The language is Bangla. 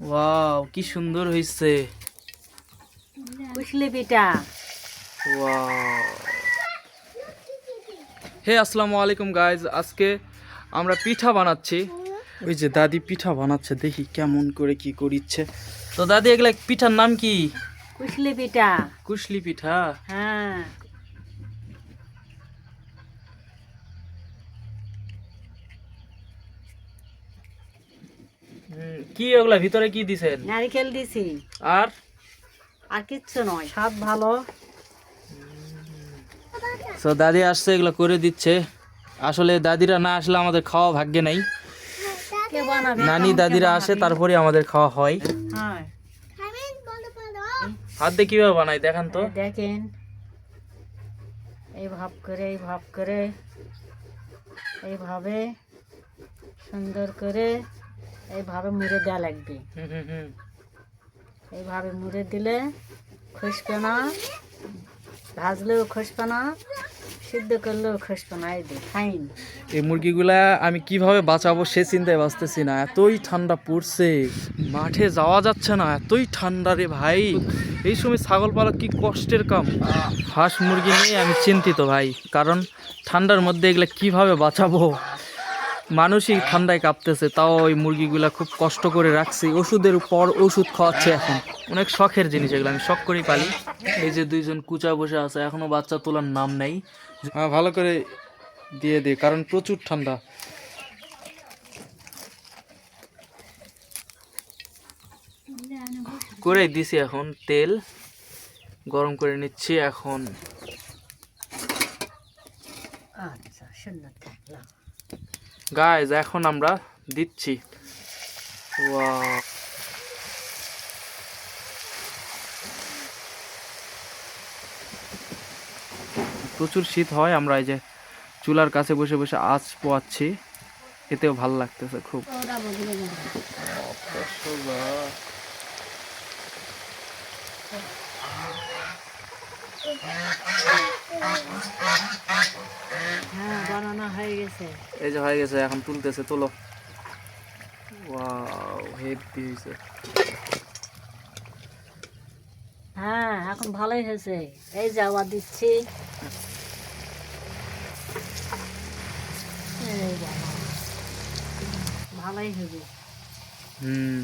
ওয়াও কি সুন্দর হয়েছে পিঠা ওয়াও হে আসসালামু আলাইকুম গাইজ আজকে আমরা পিঠা বানাচ্ছি। ওই যে দাদি পিঠা বানাচ্ছে দেখি কেমন করে কি করিচ্ছে। তো দাদি এগুলা পিঠার নাম কি? কুশলি পিঠা। কুশলি পিঠা? হ্যাঁ। কি ওগুলা ভিতরে কি দিছেন? নারিকেল দিছি। আর? আর কিচ্ছু নয় স্বাদ ভালো। তো দাদি আসছে এগুলো করে দিচ্ছে। আসলে দাদিরা না আসলে আমাদের খাওয়া ভাগ্যে নাই। কে বানাবে? নানি দাদিরা আসে তারপরে আমাদের খাওয়া হয়। হ্যাঁ। হাত দিয়ে কীভাবে বানাই দেখান তো। দেখেন। এই ভাব করে এই ভাব করে। এইভাবে সুন্দর করে এইভাবে মুড়ে দেওয়া লাগবে। হুম হুম হুম। এইভাবে মুড়ে দিলে খুশবে না ভাজলেও খুশবে না সিদ্ধ করলেও খুশবে না এই যে ফাইন এই মুরগিগুলা আমি কীভাবে বাঁচাবো সে চিন্তায় বাঁচতেছি না। এতই ঠান্ডা পড়ছে মাঠে যাওয়া যাচ্ছে না এতই ঠান্ডা রে ভাই। এই সময় ছাগল পালা কি কষ্টের কাম। হাঁস মুরগি নিয়ে আমি চিন্তিত ভাই কারণ ঠান্ডার মধ্যে এগুলা কীভাবে বাঁচাবো? মানুষই ঠান্ডায় কাঁপতেছে তাও ওই মুরগিগুলা খুব কষ্ট করে রাখছি। ওষুধের পর ওষুধ খাওয়াচ্ছে এখন। অনেক শখের জিনিস এগুলো আমি শখ করেই পালি। এই যে দুইজন কুচা বসে আছে এখনও বাচ্চা তোলার নাম নেই। হ্যাঁ ভালো করে দিয়ে দে কারণ প্রচুর ঠান্ডা। করে দিছি এখন তেল গরম করে নিচ্ছি এখন। আচ্ছা সুন্দর থাকল। গাইজ এখন আমরা দিচ্ছি. প্রচুর শীত হয়, আমরা এই যে চুলার কাছে বসে বসে আঁচ পোয়াচ্ছি। এতেও ভালো লাগতেছে খুব। বদলে যাবে হ্যাঁ বানানো হয়ে গেছে। এই যে হয়ে গেছে এখন তুলতেছে তোলো। ওয়াও হেভি হয়েছে। হ্যাঁ এখন ভালোই হয়েছে। এই যে আবার দিচ্ছি। ভালোই হবে হুম।